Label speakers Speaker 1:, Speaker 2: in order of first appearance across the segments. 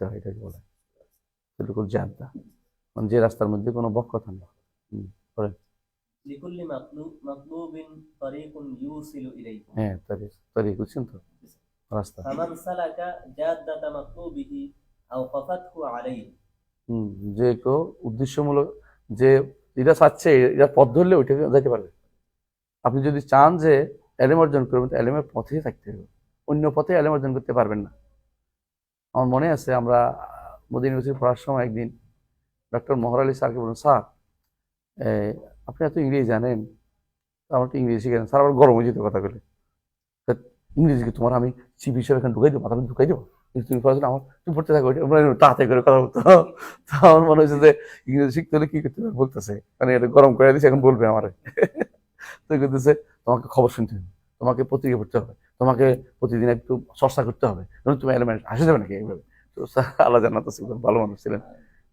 Speaker 1: করতে হয় এটাকে বলে। সেটুকুল জাদ্দা মানে যে রাস্তার মধ্যে কোনো
Speaker 2: বক কথা
Speaker 1: না যে কেউ উদ্দেশ্যমূলক যে এটা চাচ্ছে এটা পথ ধরলে ওইটাকে পারবে। আপনি যদি চান যে এলেম অর্জন করবেন এলেমের পথেই থাকতে হবে। অন্য পথে এলেম অর্জন করতে পারবেন না। আমার মনে আছে আমরা মোদী ইউনিভার্সিটি পড়ার সময় একদিন ডক্টর মোহর আলী স্যারকে বলুন স্যার আপনি এত ইংরেজি জানেন আমার তো ইংরেজি শিখেন। স্যার আবার গরম হয়ে কথা বলে। ইংরেজিকে তোমার আমি চিপ হিসেবে এখানে ঢুকাই দেবো মধ্যে ঢুকাই দেবো? কিন্তু তুমি পড়াশোনা আমার, তুমি পড়তে থাকো তাড়াতাড়ি করে কথা বলতো তো আমার মনে হচ্ছে যে ইংরেজি শিখতে হলে কি করতে হবে? বলতেছে মানে এটা গরম করে দিচ্ছে এখন বলবে আমার। তো করতেছে তোমাকে খবর শুনতে হবে, তোমাকে পত্রিকা পড়তে হবে। তোমাকে প্রতিদিন একটু চর্চা করতে হবে। তুমি এলিমেন্ট আসে যাবে নাকি এইভাবে? তো আল্লাহ জান্নাত ছিলেন ভালো মানুষ ছিলেন।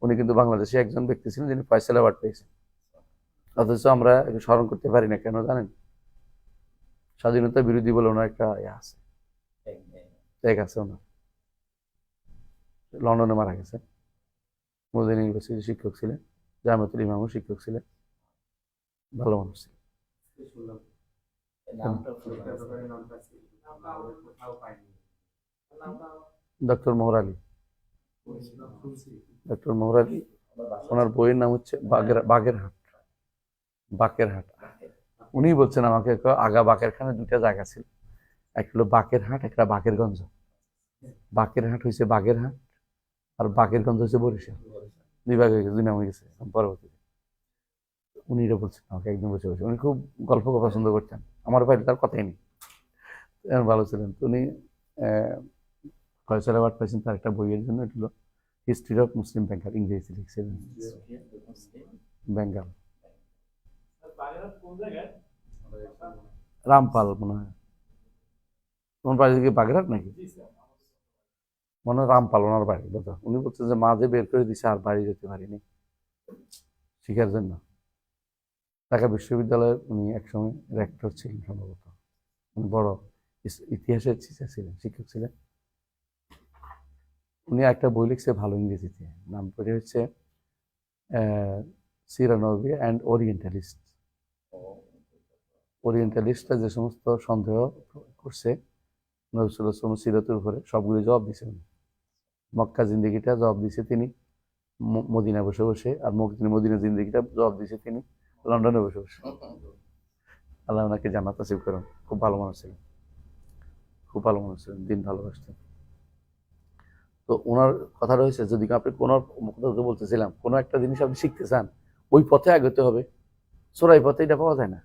Speaker 1: উনি কিন্তু বাংলাদেশে একজন ব্যক্তি ছিলেন যিনি ফয়সাল অ্যাওয়ার্ড পেয়েছেন। অথচ আমরা একে স্মরণ করতে পারি না, কেন জানেন? স্বাধীনতা বিরোধী বলে ওনার একটা ইয়ে আছে। ত্যাগ আছে ওনার। লন্ডনে মারা গেছে। মোদিন ইউনিভার্সিটির শিক্ষক ছিলেন জামাতুল ইমামও শিক্ষক ছিলেন। ভালো মানুষ ছিলেন। ডক্টর মোহর ডক্টর মোহর ওনার বইয়ের নাম হচ্ছে বাগের বাগেরহাট। বাকেরহাট। উনি বলছেন আমাকে আগা বাকেরখানে দুটা জায়গা ছিল। একটা হলো বাকেরহাট একটা বাকেরগঞ্জ। বাকেরহাট হয়েছে বাগেরহাট আর বাকেরগঞ্জ হয়েছে বরিশাল। দুই ভাগ হয়ে গেছে, দুই নাম হয়ে গেছে পরবর্তীতে। উনি এটা বলছেন আমাকে, একদিন বসে বসে। উনি খুব গল্প পছন্দ করতেন। আমার বাইরে তার কথাই নেই। ভালো ছিলেন। উনি ফয়সাল অ্যাওয়ার্ড পেয়েছেন তার একটা বইয়ের জন্য এটা হলো হিস্ট্রি অফ মুসলিম বেঙ্গল ইংরেজি লিখছিলেন। বেঙ্গল রামপাল মনে হয়। তোমার বাড়ি থেকে বাগেরহাট নাকি? মনে হয় রামপাল ওনার বাড়ি বুঝো উনি বলছে যে মাঝে বের করে দিছে আর বাড়ি যেতে পারিনি। শিখার জন্য। ঢাকা বিশ্ববিদ্যালয়ের উনি একসময় রেক্টর ছিলেন সম্ভবত। বড়। ইতিহাসের টিচার ছিলেন, শিক্ষক ছিলেন। উনি একটা বই লিখছে ভালো ইংরেজিতে, নাম পড়ে হচ্ছে সিরানবি অ্যান্ড ওরিয়েন্টালিস্ট ওরিয়েন্টালিস্টরা যে সমস্ত সন্দেহ করছে, নজরুল সিরতের উপরে সবগুলি জবাব দিছে উনি। মক্কা জিন্দিগিটা জবাব দিছে তিনি মদিনা বসে বসে, আর মক- মদিনা জিন্দিগিটা জবাব দিছে তিনি, লন্ডনে বসে বসে। আল্লাহ ওনাকে জান্নাত নসিব করুন, খুব ভালো মানুষ ছিলেন। খুব ভালো মনে হচ্ছে দিন ভালোবাসতেন। তো ওনার কথা রয়েছে যদি আপনি কোনো কথা বলতেছিলাম কোনো একটা জিনিস আপনি শিখতে চান ওই পথে আগতে হবে। চোরাই পথে এটা পাওয়া যায় না।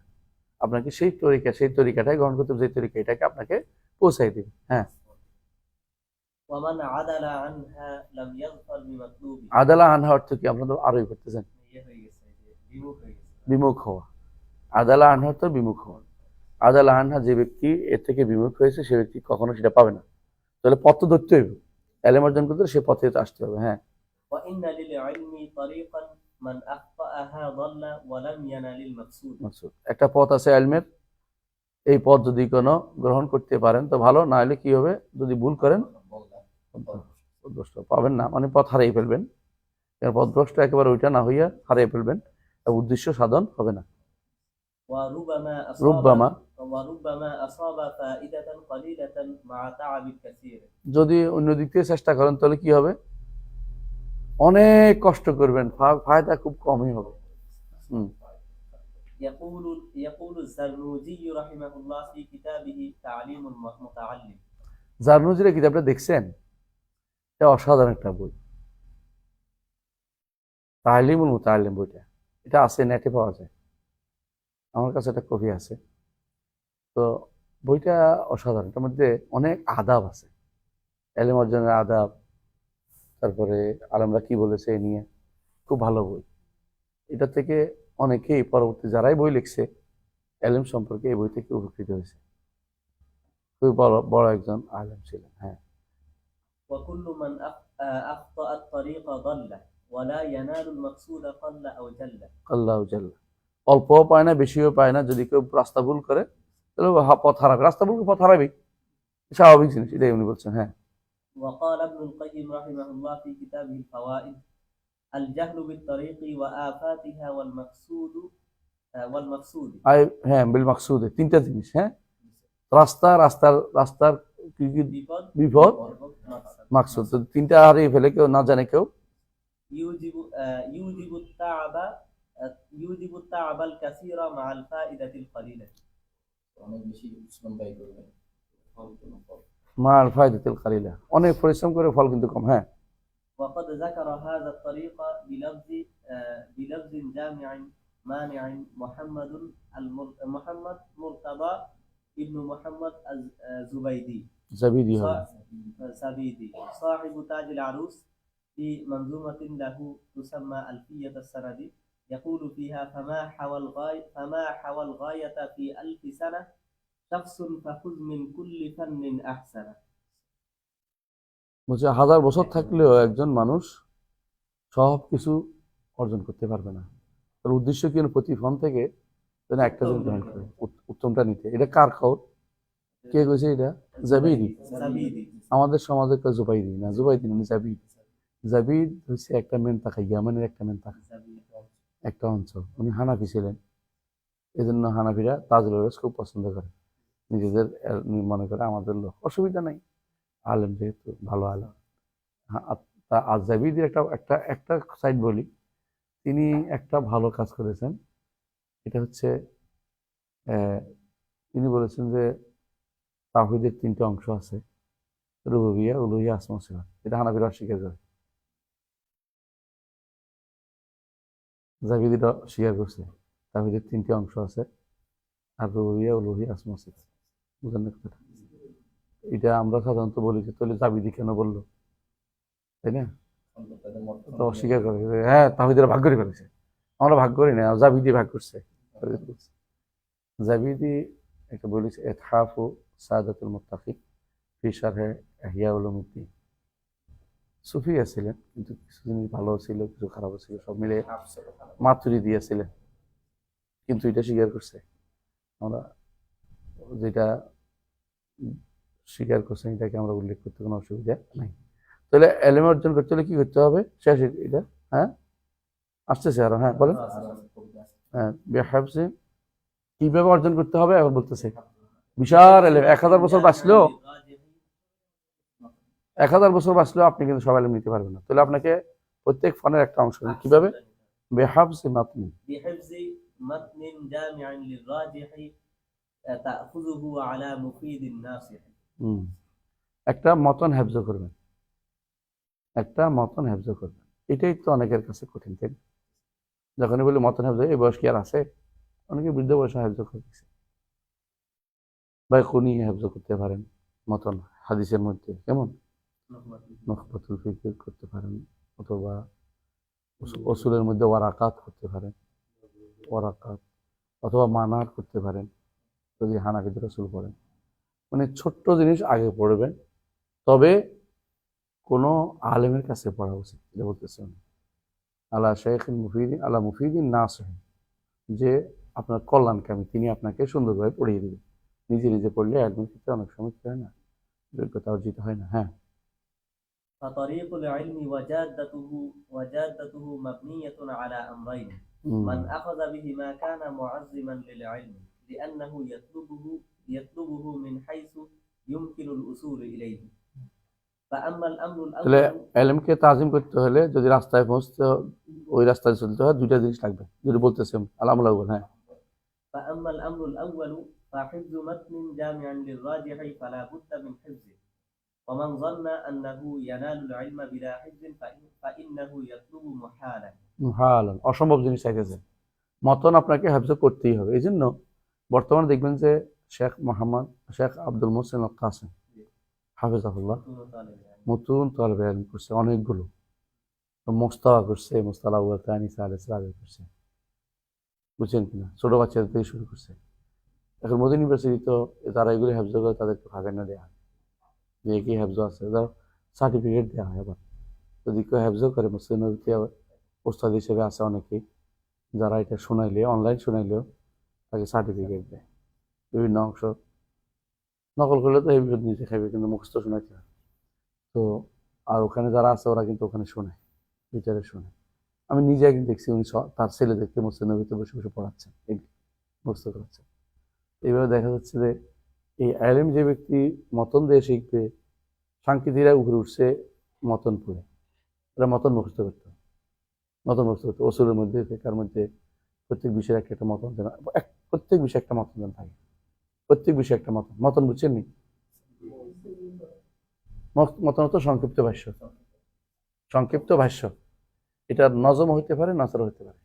Speaker 1: আপনাকে সেই তরিকা সেই তরিকাটাই গ্রহণ করতে যে তরিকা এটাকে আপনাকে পৌঁছাই দেবে। হ্যাঁ। আদালা আনহা অর্থ কি? আপনাদের আরোই করতেছেন।
Speaker 2: বিমুখ
Speaker 1: হওয়া। আদালা আনহা অর্থ বিমুখ হওয়া। আদাল আহানহা যে ব্যক্তি এর থেকে বিমুখ হয়েছে সে ব্যক্তি কখনো সেটা পাবে না। তাহলে পথ তো ধরতে হইবে এলেম অর্জন করতে সে পথে আসতে হবে হ্যাঁ। একটা পথ আছে আলমের এই পথ যদি কোনো গ্রহণ করতে পারেন তো ভালো না হলে কি হবে? যদি ভুল করেন পাবেন না মানে পথ হারিয়ে ফেলবেন। পথভ্রষ্ট একেবারে ওইটা না হইয়া হারিয়ে ফেলবেন। উদ্দেশ্য সাধন হবে না। রূপবামা
Speaker 2: وربما أصاب فائدة قليلة مع تعب كثير
Speaker 1: যদি অন্য দিক থেকে চেষ্টা করেন তাহলে কি হবে অনেক কষ্ট করবেন ফা- ফায়দা খুব কমই হবে হুম
Speaker 2: يقول يقول الزرنوجي رحمه الله في كتابه تعليم المتعلم
Speaker 1: জার্নুজির কিতাবটা দেখছেন এটা অসাধারণ একটা বই তালিমুল মুতালিম বইটা এটা আছে নেটে পাওয়া যায় আমার কাছে একটা কপি আছে তো বইটা অসাধারণ এটার মধ্যে অনেক আদাব আছে এলেম অর্জনের আদাব তারপরে আলমরা কি বলেছে এ নিয়ে খুব ভালো বই এটা থেকে অনেকেই পরবর্তী যারাই বই লিখছে এলেম সম্পর্কে এই বই থেকে উপকৃত হয়েছে খুবই বড় বড় একজন আলেম ছিলেন হ্যাঁ
Speaker 2: وكل من أخ- آه، أخطأ الطريق ضل ولا ينال المقصود قل أو جل
Speaker 1: আল্লাহ জাল্লা অল্পও পায় না বেশিও পায় না যদি কেউ রাস্তা ভুল করে তাহলে ও হা- পথ হারাবে রাস্তা ভুল করে পথ হারাবেই স্বাভাবিক জিনিস এটাই উনি বলছেন হ্যাঁ
Speaker 2: وقال ابن القيم رحمه الله في كتابه الفوائد الجهل بالطريق وآفاتها والمقصود آه، والمقصود
Speaker 1: আই হ্যাঁ বিল মাকসুদে তিনটা জিনিস হ্যাঁ রাস্তা রাস্তার রাস্তার কি কি
Speaker 2: বিপদ
Speaker 1: বিপদ
Speaker 2: এবং মাকসাদ।
Speaker 1: মাকসুদ তো তিনটা হারিয়ে ফেলে কেউ না জানে কেউ
Speaker 2: يوجب آه، يوجب التعب آه، يوجب التعب الكثير مع الفائدة القليلة
Speaker 3: অনেক বেশি শ্রম ব্যয় করবে ফল কোনো ফল
Speaker 1: মার ফায়দাতিল কালিলা অনেক পরিশ্রম করে ফল কিন্তু কম হ্যাঁ
Speaker 2: وقد ذكر هذا الطريق بلفظ آه، بلفظ جامع مانع محمد المر- محمد مرتضى ابن محمد الزبيدي
Speaker 1: জাবিদি হবে
Speaker 2: سبيدي صاحب تاج العروس في منظومة له تسمى ألفية السندي يقول فيها فما حوى الغاية فما حوى الغاية في ألف سنة شخص فخذ من كل فن أحسن
Speaker 1: বলছে হাজার বছর থাকলেও একজন মানুষ সব কিছু অর্জন করতে পারবে না তার উদ্দেশ্য কি প্রতি ফোন থেকে যেন একটা জিনিস গ্রহণ করে উত- উত্তমটা নিতে এটা কার খাওয়ার কে কইছে এটা জাবিদি
Speaker 2: سبيدي
Speaker 1: আমাদের সমাজে কেউ জুবাইদি না জুবাইদি মানে জাবিদ জাবিদ হচ্ছে একটা মেন তাকা ইয়ামানের একটা মেন তাকা
Speaker 2: سبيدي
Speaker 1: একটা অঞ্চল। উনি হানাফি ছিলেন। এই জন্য হানাফিরা তাজুল রস খুব পছন্দ করে। নিজেদের মনে করে আমাদের লোক। অসুবিধা নাই। আলেম যেহেতু, ভালো আলেম। তা- আর জাবিদের একটা একটা একটা সাইড বলি। তিনি একটা ভালো কাজ করেছেন। এটা হচ্ছে তিনি বলেছেন যে তাহিদের তিনটে অংশ আছে। রুবিয়া উলুহিয়া, আসমা সিফাত। এটা হানাফিরা অস্বীকার করে জাবিদিরা স্বীকার করছে। তাহিদের তিনটে অংশ আছে আর রুবিয়া উলুহিয়া আসমা সিফাত বুঝলেন না কথাটা? এটা আমরা সাধারণত বলি যে, তাহলে জাবিদি কেন বলল? তাই না? তো অস্বীকার করে। হ্যাঁ তাহিদের ভাগ করে ফেলেছে। আমরা ভাগ করি না জাবিদি ভাগ করছে। জাবিদি একটা বলেছে এথাফু সাদাতুল মুত্তাফিক ফি শারহে ইহয়া উলুমুদ্দিন সুফিয়া ছিলেন কিন্তু কিছু জিনিস ভালো ছিল কিছু খারাপও ছিল সব মিলে মাতুরি দিয়েছিলেন। কিন্তু এটা স্বীকার করছে। আমরা যেটা স্বীকার করছেন এটাকে আমরা উল্লেখ করতে কোনো অসুবিধা নাই। তাহলে এলেম অর্জন করতে হলে কি করতে হবে? শেষ এটা হ্যাঁ? আসতেছে আরও হ্যাঁ বলেন। হ্যাঁ কীভাবে অর্জন করতে হবে? এখন বলতেছে। বিশাল এলেম এক হাজার বছর বাঁচলেও এক হাজার বছর বাঁচলেও আপনি কিন্তু সবাই নিতে পারবেন না। তাহলে আপনাকে প্রত্যেক ফোনের একটা অংশ কীভাবে? মাতনি। একটা মতন হেফজ করবেন। একটা মতন করবেন। এটাই তো অনেকের কাছে কঠিন তাই যখনই বলি মতন হেফজ এই বয়স কি আর আছে? অনেকে বৃদ্ধ বয়সে হেফজ বা খুনি হেফজ করতে পারেন মতন হাদিসের মধ্যে। কেমন? নখবাতুল ফিকির করতে পারেন অথবা অসুলের মধ্যে ওয়ারাকাত করতে পারেন। ওয়ারাকাত অথবা মানার করতে পারেন যদি হানাফিদের রসুল পড়েন। মানে ছোট্ট জিনিস আগে পড়বেন তবে কোনো আলেমের কাছে পড়া উচিত এটা বলতেছেন। আলা শেখ মুফিদিন আলা মুফিদিন না সহেন যে আপনার কল্যাণকামী তিনি আপনাকে সুন্দরভাবে পড়িয়ে দেবেন। নিজে নিজে পড়লে একদম ক্ষেত্রে অনেক সময় হয় না যোগ্যতা অর্জিত হয় না। হ্যাঁ।
Speaker 2: فطريق العلم وجادته وجادته مبنية على أمرين
Speaker 1: হুম।
Speaker 2: من أخذ بهما كان معظما للعلم لأنه يطلبه يطلبه من حيث يمكن الوصول إليه فأما الأمر
Speaker 1: তাহলে
Speaker 2: الأول
Speaker 1: এলএমকে তাজিম করতে হলে যদি রাস্তায় পৌঁছতে হ- ওই রাস্তায় চলতে হয় দুইটা জিনিস লাগবে যদি বলতেছে আলামুল আউ্বাল হ্যাঁ
Speaker 2: فأما الأمر الأول فحفظ متن جامع للراجح فلا بد من حفظه ومن ظن أنه ينال العلم بلا حفظ فإن- فإنه يطلب محالا
Speaker 1: হালান অসম্ভব জিনিস চাইতেছে মতন আপনাকে হেফজ করতেই হবে এই জন্য বর্তমানে দেখবেন যে শেখ মোহাম্মদ শেখ আব্দুল মোসেন কাসেম হাফিজাহুল্লাহ
Speaker 2: طول طالب العلم.
Speaker 1: নতুন তলবে আলিম করছে অনেকগুলো মোস্তাওয়া করছে মোস্তালা কানি সালে সালে করছে বুঝছেন কিনা ছোট বাচ্চাদের থেকে শুরু করছে এখন মোদী ইউনিভার্সিটি তো যারা এগুলো হেফজ করে তাদেরকে ভাগে না দেওয়া হয় যে কি হেফজ আছে ধর সার্টিফিকেট দেওয়া হয় আবার। যদি কেউ হেফজ করে, মুসলিম নবীতে ওস্তাদ হিসেবে আছে অনেকেই, যারা এটা শোনাইলে অনলাইন শোনাইলেও তাকে সার্টিফিকেট দেয়। বিভিন্ন অংশ নকল করলে তো বিপদ নিজে খাইবে, কিন্তু মুখস্থ শোনাইতে হয়। তো, আর ওখানে যারা আছে, ওরা কিন্তু ওখানে শোনে বিচারে শোনে আমি নিজে একদিন দেখছি, উনি তার ছেলেদেরকে মসজিদ নবীতে বসে বসে পড়াচ্ছেন, মুখস্থ করাচ্ছেন। এইভাবে দেখা যাচ্ছে যে এই আলেম যে ব্যক্তি মতন দিয়ে শিখবে সাংকেতিরা উপরে উঠছে মতন পড়ে এরা মতন মুখস্থ করতো। মতন মুখস্থ করতো। ওসুরের মধ্যে ফেকার মধ্যে প্রত্যেক বিষয়ের একটা একটা মতন যেন, এক- প্রত্যেক বিষয়ে একটা মতন যেন থাকে। প্রত্যেক বিষয়ে একটা মতন। মতন বুঝছেন নি? মত- মতন হতো সংক্ষিপ্ত ভাষ্য। সংক্ষিপ্ত ভাষ্য। এটা নজম হইতে পারে নজর হইতে পারে।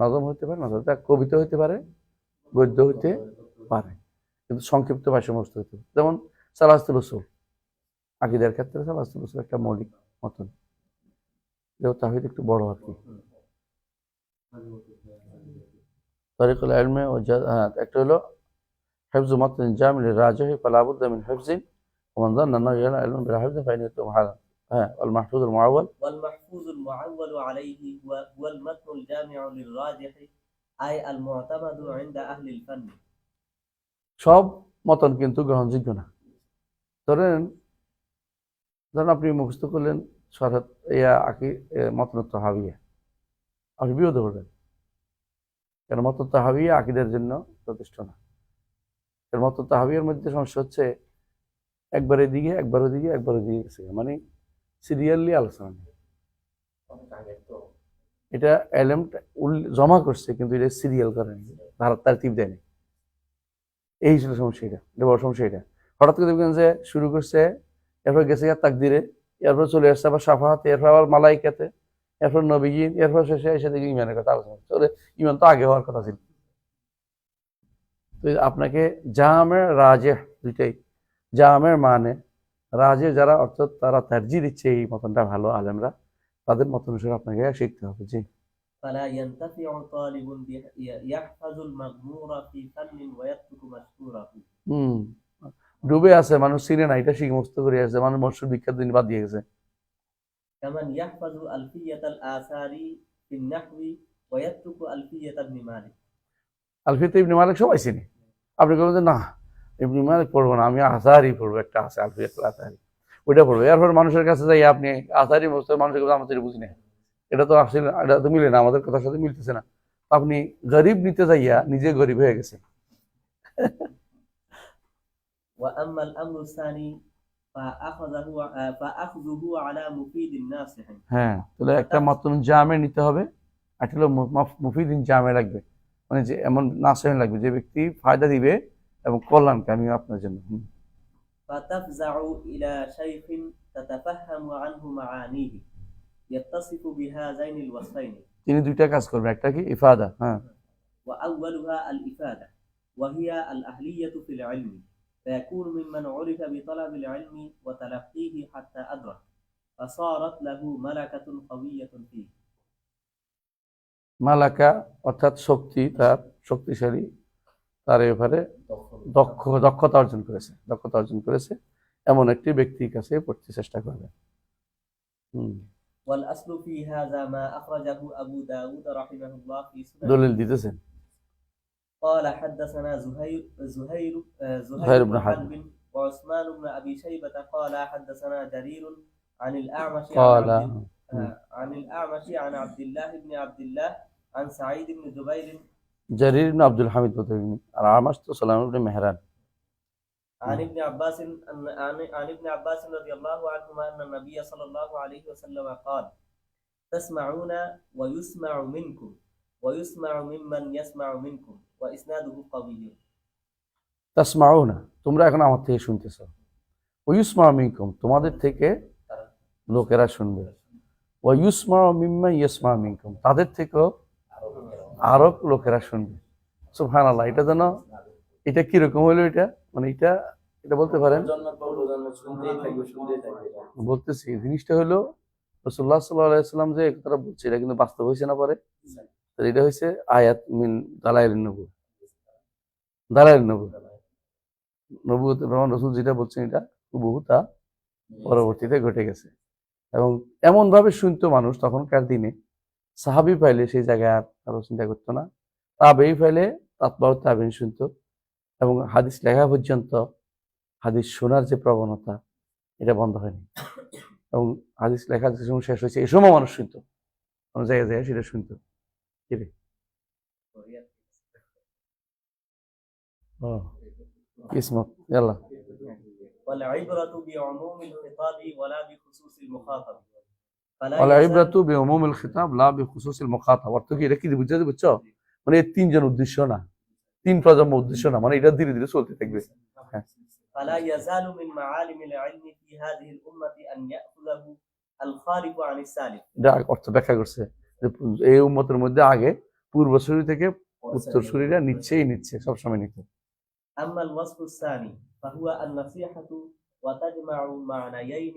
Speaker 1: নজম হইতে পারে নজর কবিতা হইতে পারে, গদ্য হইতে পারে। কিন্তু সংক্ষিপ্ত ভাষ্য মুখস্থ হইতে পারে যেমন সালাস্তুল রসুল আকিদের ক্ষেত্রে সালাস্তুল রসুল একটা মৌলিক মতন যেহেতু তাহিদ একটু বড় আর কি তরিকুল আলমে ও জা- হ্যাঁ একটা হলো حفظ متن جامع للراجح فلا بد من حفظ ومن ظن انه يعلم علم بلا حفظ فان يتم هذا ها المحفوظ المعول
Speaker 2: والمحفوظ المعول عليه هو هو المتن الجامع للراجح أي المعتمد عند أهل الفن
Speaker 1: সব মতন কিন্তু গ্রহণযোগ্য না। ধরেন ধরেন আপনি মুখস্থ করলেন সরহদ ইয়া আকি মতনত হাবিয়া। আপনি বিরোধ করবেন কেন মতনত হাবিয়া আকিদের জন্য যথেষ্ট না? এর মতনত হাবিয়ার মধ্যে সমস্যা হচ্ছে, একবার এদিকে, একবার ওদিকে একবার ওদিকে গেছে। মানে সিরিয়ালি আলোচনা নেই। এটা এলএম জমা করছে, কিন্তু এটা সিরিয়াল করেনি তার তার টিপ দেয়নি। এই ছিল সমস্যা এটা বড় সমস্যা এটা হঠাৎ করে দেখবেন যে শুরু করছে, এরপর গেছে গিয়ে তাকদিরে, এরপর চলে আসছে আবার সাফাহাতে, এরপর আবার মালাইকাতে, এরপর নবীন এরপর শেষে এসে দেখি ইমানের কথা আলোচনা ওরে, ইমান তো আগে হওয়ার কথা ছিল। আপনাকে জামের রাজে দুইটাই জামের মানে রাজে যারা, অর্থাৎ তারা তার্জি দিচ্ছে এই মতনটা ভালো আলেমরা, তাদের মত অনুসারে আপনাকে শিখতে হবে। জি।
Speaker 2: فلا ينتفع طالب به- ي- يحفظ المغمور في فن ويترك مشهوره
Speaker 1: হুম ডুবে আছে মানুষ চিনে না এটা শিখে মুক্ত করে আছে মানুষ মৎস্য বিখ্যাত দিন বাদ দিয়ে গেছে
Speaker 2: كمن يحفظ ألفية الآثار في النحو ويترك ألفية ابن مالك
Speaker 1: আলফিতে ইবনে মালিক সবাই চিনি আপনি বলবেন যে না ইবনে মালিক পড়বো না আমি আসারি পড়বো একটা আছে আলফিয়াত আসারি ওইটা পড়বো এরপর মানুষের কাছে যাই আপনি আসারি মুস্ত মানুষের কথা আমাদের বুঝি না এটা তো আসলে এটা তো মিলে না আমাদের কথার সাথে মিলতেছে না আপনি গরিব নিতে যাইয়া নিজে গরিব হয়ে গেছে
Speaker 2: وأما الأمر الثاني فأخذه آه، فأخذه على مفيد ناصح
Speaker 1: হ্যাঁ তাহলে একটা মতন জামে নিতে হবে একটা হলো মু- মফ- মুফিদিন জামে লাগবে মানে যে এমন নাসেন লাগবে যে ব্যক্তি ফায়দা দিবে এবং কল্যাণকামী আপনার জন্য হুম।
Speaker 2: فتفزع إلى شيخ تتفهم عنه معانيه يتصف بهذين الوصفين
Speaker 1: তিনি দুইটা কাজ করবেন একটা কি ইফাদা হ্যাঁ
Speaker 2: وأولها الإفادة وهي الأهلية في العلم فيكون ممن عرف بطلب العلم وتلقيه حتى أدرك فصارت له ملكة قوية فيه
Speaker 1: মালাকা অর্থাৎ শক্তি তার শক্তিশালী তার এ ব্যাপারে
Speaker 3: দক্ষ
Speaker 1: দক্ষ দক্ষতা অর্জন করেছে দক্ষতা অর্জন করেছে এমন একটি ব্যক্তির কাছে পড়তে চেষ্টা করবে হুম
Speaker 2: والأصل في هذا ما أخرجه أبو داود رحمه الله في سنن
Speaker 1: دول اللي ديتسن
Speaker 2: قال حدثنا زهير زهير آه،
Speaker 1: زهير بن حرب
Speaker 2: وعثمان بن أبي شيبة قال حدثنا جرير عن الأعمش
Speaker 1: قال.
Speaker 2: آه، عن, الأعمش عن عبد الله بن عبد الله عن سعيد بن جبير.
Speaker 1: جرير بن عبد الحميد الأعمش سلام بن مهران.
Speaker 2: عن ابن عباس أن عن, عن ابن عباس رضي الله عنهما أن النبي صلى الله عليه وسلم قال تسمعون ويسمع منكم ويسمع ممن يسمع منكم وإسناده قوي
Speaker 1: তাসমাও না তোমরা এখন আমার থেকে শুনতেছ ওয়ুসমা মিনকুম তোমাদের থেকে লোকেরা শুনবে ওয়ুসমা মিম্মা ইয়সমা মিনকুম তাদের থেকেও আরো লোকেরা শুনবে সুবহানাল্লাহ এটা যেন এটা কীরকম হলো এটা? মানে এটা এটা বলতে পারেন? বলতেছি জিনিসটা হলো রসুল্লাহ সাল্লাম যে কথাটা বলছে এটা কিন্তু বাস্তব হয়েছে না পরে? এটা হয়েছে আয়াত মিন দালাইল নবু দালাইল নবু নবু রহমান রসুল যেটা বলছেন এটা বহু তা পরবর্তীতে ঘটে গেছে। এবং এমন ভাবে শুনতো মানুষ তখনকার দিনে। সাহাবি পাইলে সেই জায়গায় আর কারও চিন্তা করতো না। তাবেই পাইলে তাৎপর তাবেই শুনতো। এবং হাদিস লেখা পর্যন্ত হাদিস শোনার যে প্রবণতা এটা বন্ধ হয়নি এবং হাদিস লেখা যে সময় শেষ হয়েছে এই সময় মানুষ শুনতো কোনো জায়গায় যায় সেটা শুনতো ও কিসমত ইয়াল্লা
Speaker 2: والعبرة بعموم الخطاب ولا بخصوص المخاطب فلا
Speaker 1: ওয়ালা
Speaker 2: يزال-
Speaker 1: ইবরাতু বিউমুমিল খিতাব লা বিখুসুসিল মুখাতাব অর্থ কি এটা কি বুঝতে বুঝছো মানে এই তিনজন উদ্দেশ্য না তিন প্রজন্ম উদ্দেশ্য না মানে এটা ধীরে ধীরে চলতে থাকবে
Speaker 2: فلا يزال من معالم العلم في هذه الأمة أن يأخذه الخارق عن السالف
Speaker 1: এটা অর্থ ব্যাখ্যা করছে যে এই উম্মতের মধ্যে আগে পূর্বসূরি থেকে উত্তরসূরিরা নিচ্ছেই নিচ্ছে সবসময় নিত
Speaker 2: أما الوصف الثاني فهو النصيحة وتجمع معنيين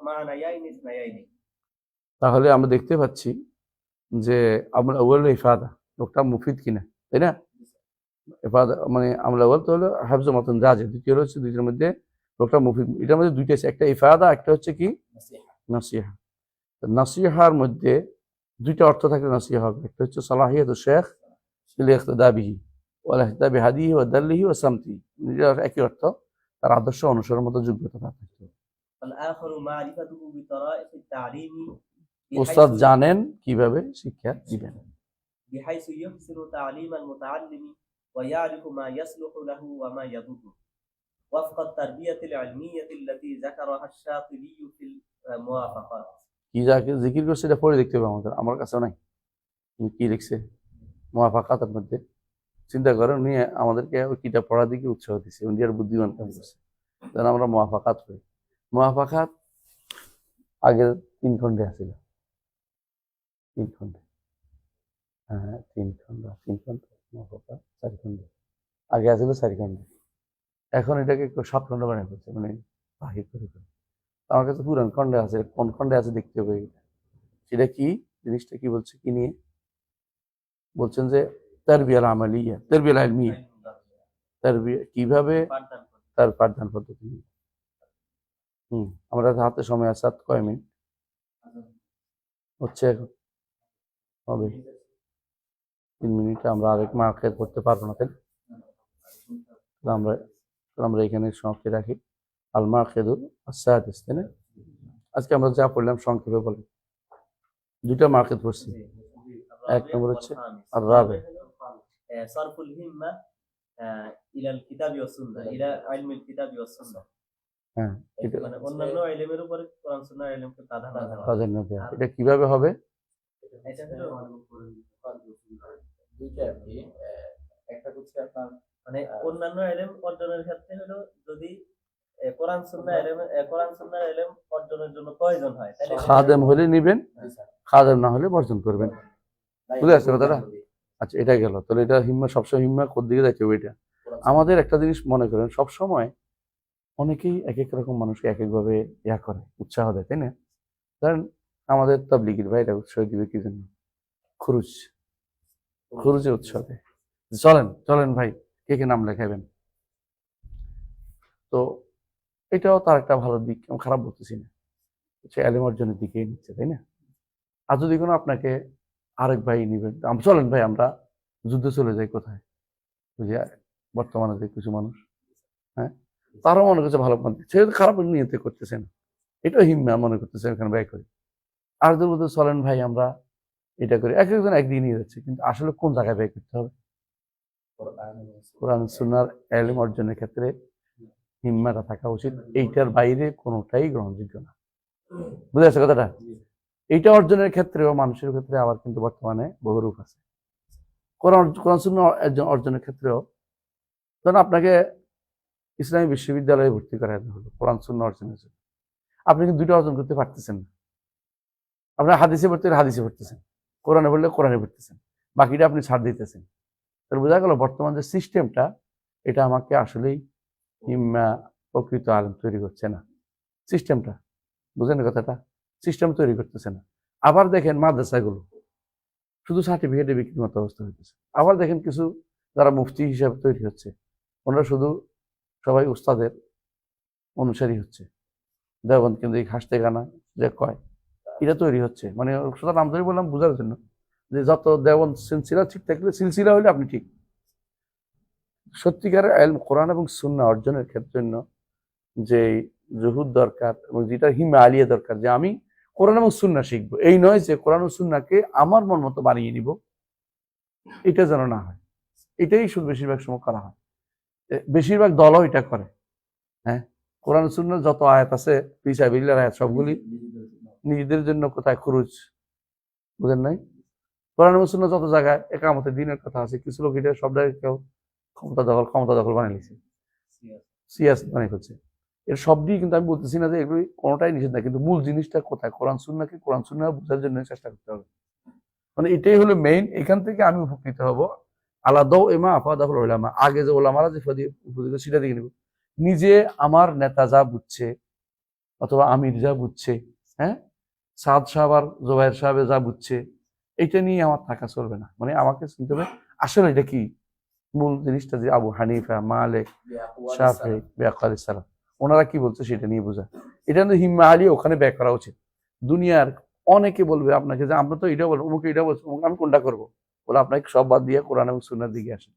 Speaker 2: معنيين اثنيين
Speaker 1: তাহলে আমরা দেখতে পাচ্ছি যে আমরা ওয়াল ইফাদা লোকটা মুফিদ কিনা তাই না ইফাদা মানে আমরা ওয়াল তো হলো হাফজ মতন রাজে দ্বিতীয় হচ্ছে দুইটার মধ্যে লোকটা মুফিদ এটার মধ্যে দুইটা আছে একটা ইফাদা একটা হচ্ছে কি নাসিহা তো নাসিহার মধ্যে দুইটা অর্থ থাকলে নাসিহা হবে একটা হচ্ছে সালাহিয়াত শেখ ইখতদাবিহি ওয়াল ইহতাবি হাদিহি ওয়া দাল্লিহি ওয়া সামতি এটার একই অর্থ তার আদর্শ অনুসরণ মতো যোগ্যতা তার থাকতে হবে।
Speaker 2: والآخر معرفته بطرائق التعليم
Speaker 1: উস্তাদ
Speaker 2: بحيث-
Speaker 1: জানেন কিভাবে শিক্ষা দিবেন
Speaker 2: بحيث يحسن تعليم المتعلم ويعرف ما يصلح له وما يضره وفق التربية العلمية التي ذكرها الشاطبي في الموافقات
Speaker 1: কি যাকে জিকির করছে এটা পড়ে দেখতে হবে আমাদের আমার কাছেও নাই উনি কি লিখছে মহাফাকাতের মধ্যে চিন্তা করেন উনি আমাদেরকে ওই কিতাব পড়ার দিকে উৎসাহ দিচ্ছে ইন্ডিয়ার বুদ্ধিমান কাম করছে যেন আমরা মহাফাকাত করি মহাফাকাত আগের তিন খণ্ডে আছিল তিন খণ্ডে হ্যাঁ তিন খণ্ড তিন খণ্ড খণ্ডে। আগে আছিল চারি খণ্ডে। এখন এটাকে সাত খণ্ড বানিয়ে ফেলছে মানে বাহির করে আমার কাছে পুরান খণ্ডে আছে, কোন খণ্ডে আছে দেখতে হবে। সেটা কি? জিনিসটা কি বলছে, কি নিয়ে? বলছেন যে, তারবিয়াল আমালিয়া, তারবিয়াল আলমিয়া। তারবিয়া কীভাবে। তার পাঠদান পদ্ধতি নিয়ে। হুম, আমরা হাতে সময় আছে কয় মিনিট? হচ্ছে এখন। হবে। তিন মিনিটে আমরা আরেক মার্কে করতে পারব না তাই আমরা আমরা এখানে সমাপ্তি রাখি। আল মার্কেদুর সাহাদিস তাই না? আজকে আমরা যা পড়লাম সংক্ষেপে বলি দুটা মার্কেট পড়ছি। এক নম্বর হচ্ছে আর রাবে
Speaker 2: সারফুল হিম্মা ইলাল কিতাবি ওয়াস সুন্নাহ ইলা ইলমিল কিতাবি ওয়াস সুন্নাহ।
Speaker 1: হ্যাঁ
Speaker 2: মানে অন্যান্য
Speaker 1: এটা কীভাবে হবে?
Speaker 3: দুইটা আর কি একটা হচ্ছে আপনার
Speaker 2: মানে অন্যান্য এলেম অর্জনের ক্ষেত্রে হলো যদি কোরআন সুন্নাহ এলেম কোরআন সুন্নাহ এলেম অর্জনের জন্য প্রয়োজন হয় তাহলে
Speaker 1: খাদেম হলে নিবেন। খাদেম না হলে বর্জন করবেন। বুঝে আসছে কথাটা? আচ্ছা এটা গেল। তাহলে এটা হিম্মা সবসময় হিম্মা কোন দিকে যাচ্ছে ওইটা? আমাদের একটা জিনিস মনে করেন সব সময় অনেকেই এক এক রকম মানুষকে এক একভাবে ইয়া করে উৎসাহ দেয় তাই না? ধরেন আমাদের তাবলিগির ভাইরা উৎসাহ দিবে কি জন্য? খুরুজ। খুরুজে উৎসাহ দেয় চলেন চলেন ভাই, কে কে নাম লেখাবেন তো এটাও তার একটা ভালো দিক, আমি খারাপ বলতেছি না। হচ্ছে অ্যালিম অর্জনের দিকে নিচ্ছে, তাই না? আর যদি কোনো আপনাকে আরেক ভাই নিবেন চলেন ভাই, আমরা যুদ্ধে চলে যাই কোথায়? যে বর্তমানে যে কিছু মানুষ হ্যাঁ? তারাও মনে করছে ভালো পন্থী। সে খারাপ নিয়তে করতেছে না, এটাও হিম্মা মনে করতেছে এখানে ব্যয় করি। আর যদি চলেন ভাই, আমরা এটা করে এক একজন একদিকে নিয়ে যাচ্ছে কিন্তু আসলে কোন জায়গায় ব্যয় করতে হবে?
Speaker 3: কোরআন
Speaker 1: কোরআন এলম অর্জনের ক্ষেত্রে হিম্মাটা থাকা উচিত। এইটার বাইরে কোনোটাই গ্রহণযোগ্য না। বুঝে আসছে কথাটা? এইটা অর্জনের ক্ষেত্রেও, মানুষের ক্ষেত্রে আবার কিন্তু বর্তমানে বহুরূপ আছে। কোরআন কোরআন অর্জনের ক্ষেত্রেও, ধরুন আপনাকে ইসলামী বিশ্ববিদ্যালয়ে ভর্তি করা হলো, কোরআন শূন্য অর্জনের জন্য। আপনি কিন্তু দুটো অর্জন করতে পারতেছেন না। আপনার হাদিসে ভর্তি হাদিসে ভর্তিছেন কোরআনে পড়লে কোরআনে পড়তেছেন, বাকিটা আপনি ছাড় দিতেছেন। তাহলে বোঝা গেল বর্তমান যে সিস্টেমটা, এটা আমাকে আসলেই প্রকৃত আলেম তৈরি করছে না। সিস্টেমটা, বুঝেন কথাটা? সিস্টেম তৈরি করতেছে না। আবার দেখেন মাদ্রাসাগুলো, শুধু সার্টিফিকেটে বিক্রির মতো অবস্থা হইতেছে। আবার দেখেন কিছু যারা মুফতি হিসাবে তৈরি হচ্ছে, ওনারা শুধু সবাই উস্তাদের অনুসারী হচ্ছে। দেওবন্দ কিন্তু এই হাসতে গানা যে কয় এটা তৈরি হচ্ছে। মানে শুধু নাম ধরে বললাম বোঝার জন্য যে যত দেওবন্দ সিলসিলা ঠিক থাকলে সিলসিলা হলে আপনি ঠিক। সত্যিকারের এলম কোরআন এবং সুন্না অর্জনের ক্ষেত্রে জন্য যে জহুদ দরকার এবং যেটা হিমালিয়া দরকার যে আমি কোরআন এবং সুন্না শিখব। এই নয় যে কোরআন সুন্নাকে আমার মন মতো বানিয়ে নিব। এটা যেন না হয়। এটাই শুধু বেশিরভাগ সময় করা হয়। বেশিরভাগ দলও এটা করে। হ্যাঁ? কোরআন সুন্নার যত আয়াত আছে পিসাবিল্লার আয়াত সবগুলি
Speaker 3: নিজেদের জন্য।
Speaker 1: কোথায় খরচ? বুঝেন নাই? কোরআন এবং যত জায়গায় একামতের দিনের কথা আছে, কিছু লোক এটা সব কেউ ক্ষমতা দখল ক্ষমতা দখল বানিয়ে নিছে সিয়াস বানিয়ে ফেলছে। এর সবটি কিন্তু আমি বলতেছি না যে এগুলি কোনোটাই নিষেধ না কিন্তু মূল জিনিসটা কোথায়? কোরআন সুন্নাকে কোরআন সুন্না বোঝার জন্য চেষ্টা করতে হবে। মানে এটাই হলো মেইন এখান থেকে আমি উপকৃত হব। আলাদা এমা আফাদাফুল ওলামা আগে যে ওলামারা যে উপদিত সেটা দিকে নিব। নিজে আমার নেতা যা বুঝছে, অথবা আমির যা বুঝছে হ্যাঁ? সাদ সাহেব আর জোবাইর সাহেব যা বুঝছে এটা নিয়ে আমার থাকা চলবে না। মানে আমাকে শুনতে হবে, আসলে এটা কি? মূল জিনিসটা যে আবু হানিফা, মালেক
Speaker 3: সালাম।
Speaker 1: বেকাল ইসলাম ওনারা কি বলছে সেটা নিয়ে বোঝা। এটা কিন্তু হিম্মা আলী ওখানে ব্যাক করা উচিত। দুনিয়ার অনেকে বলবে আপনাকে যে, আমরা তো এটা বলব, অমুক এটা বলছো আমি কোনটা করব? বলে আপনাকে সব বাদ দিয়ে কোরআন এবং সুন্নার দিকে আসেন।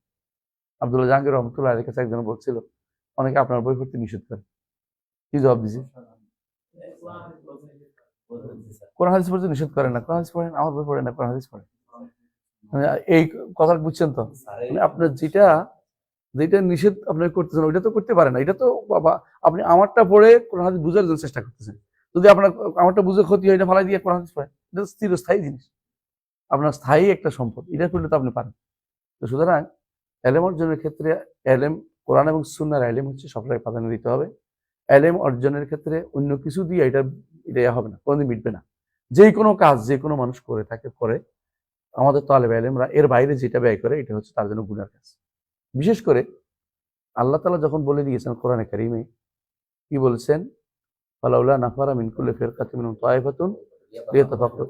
Speaker 1: আব্দুল্লাহ জাহাঙ্গীর রহমতুল্লাহ কাছে একজন বলছিল, অনেকে আপনার বই পড়তে নিষেধ করে। কি জবাব দিছি কোরআন হাদিস পড়তে নিষেধ না। কোরআন হাদিস পড়েন, আমার বই না, কোরআন হাদিস মানে এই কথা বুঝছেন তো? মানে আপনার যেটা যেটা নিষেধ করতেছেন, ওইটা তো করতে পারেন না। এটা তো বাবা, আপনি আমারটা পড়ে কোরআন হাদিস বুঝার জন্য চেষ্টা করতেছেন। যদি আপনার, আমারটা বুঝে ক্ষতি হয় ফালাই দিয়ে কোরআন হাদিস পড়েন, এটা তো চিরস্থায়ী জিনিস। আপনার স্থায়ী একটা সম্পদ, এটা করলে তো আপনি পারেন। তো সুতরাং এলেম অর্জনের ক্ষেত্রে এলেম, কোরআন এবং সুন্নার এলেম হচ্ছে সবটাই প্রাধান্য দিতে হবে। এলেম অর্জনের ক্ষেত্রে অন্য কিছু দিয়ে এটা এটা হবে না, কোনোদিন মিটবে না। যে কোনো কাজ যে কোনো মানুষ করে থাকে, করে আমাদের তালেব এলেমরা এর বাইরে যেটা ব্যয় করে, এটা হচ্ছে তার জন্য গুণার কাজ। বিশেষ করে আল্লাহ তালা যখন বলে দিয়েছেন কোরআনে কারিমে, কি বলেছেন? ফালাউলা নাফারা মিনকুল্লে ফেরকাতে তাইফাতুন লিয়াতাফাক্কু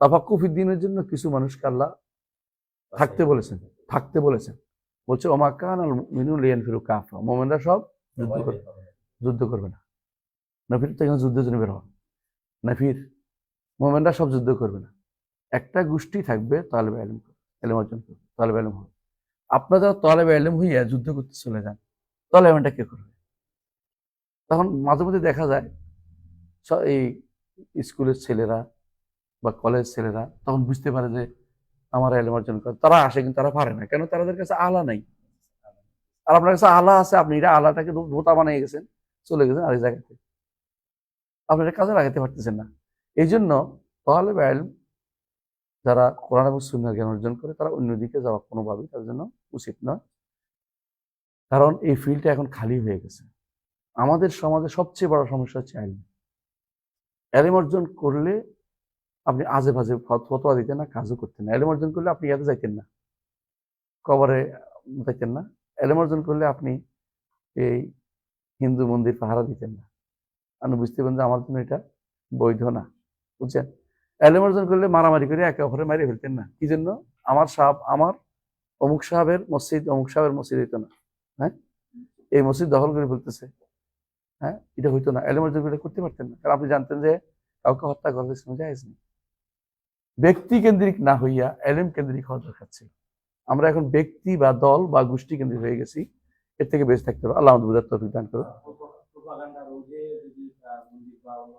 Speaker 1: তাফাক্কুফির দিনের জন্য কিছু মানুষকে আল্লাহ থাকতে বলেছেন থাকতে বলেছেন। বলছে, ওমা কান আল মিনুল লিয়ান ফিরু কাফা মোমেনরা সব যুদ্ধ করবে যুদ্ধ করবে না। নফির তো এখানে যুদ্ধের জন্য বের হওয়া নফির, মোমেনরা সব যুদ্ধ করবে না। একটা গোষ্ঠী থাকবে তালেব আলম এলম অর্জন করবে তালেব আলম হবে। আপনারা যারা তালেব আলম হইয়া যুদ্ধ করতে চলে যান। তালেব আলমটা কে করবে? তখন মাঝে মধ্যে দেখা যায় এই স্কুলের ছেলেরা বা কলেজ ছেলেরা তখন বুঝতে পারে যে আমার এলম অর্জন করে। তারা আসে কিন্তু তারা পারে না। কেন? তাদের কাছে আলা নাই। আর আপনার কাছে আলা আছে, আপনি এটা আলাটাকে ধোতা বানিয়ে গেছেন, চলে গেছেন আরেক জায়গাতে। আপনি এটা কাজে লাগাতে পারতেছেন না। এই জন্য তাহলে যারা কোরআন এবং সুন্নার জ্ঞান অর্জন করে, তারা অন্যদিকে যাওয়া কোনোভাবেই তার জন্য উচিত নয়। কারণ এই ফিল্ডটা এখন খালি হয়ে গেছে। আমাদের সমাজে সবচেয়ে বড় সমস্যা হচ্ছে আইন। এলিম অর্জন করলে আপনি আজে বাজে ফত- ফতোয়া দিতেন না, কাজও করতেন না। এলিম অর্জন করলে আপনি ইয়াতে যাইতেন না। কবরে যাইতেন না। এলিম অর্জন করলে আপনি এই হিন্দু মন্দির পাহারা দিতেন না। আপনি বুঝতে পারেন যে আমার জন্য এটা বৈধ না, বুঝছেন? এলেম অর্জন করলে মারামারি করে একে অপরে মারিয়ে ফেলতেন না। কি জন্য? আমার সাহেব, আমার অমুক সাহেবের মসজিদ, অমুক সাহেবের মসজিদ হইতো না হ্যাঁ? এই মসজিদ দখল করে ফেলতেছে হ্যাঁ? এটা হইতো না। এলেম অর্জন করে করতে পারতেন না। কারণ আপনি জানতেন যে কাউকে হত্যা করার কোনো জায়েজ নেই। ব্যক্তি কেন্দ্রিক না হইয়া এলেম কেন্দ্রিক হওয়া দরকার ছিল। আমরা এখন ব্যক্তি বা দল বা গোষ্ঠী কেন্দ্রিক হয়ে গেছি। এর থেকে বেঁচে থাকতে হবে। আল্লাহ আমাদের বুঝার তৌফিক দান করুন।
Speaker 3: প্রোপাগান্ডা রোধে যদি আহ, মন্দির বা অন্য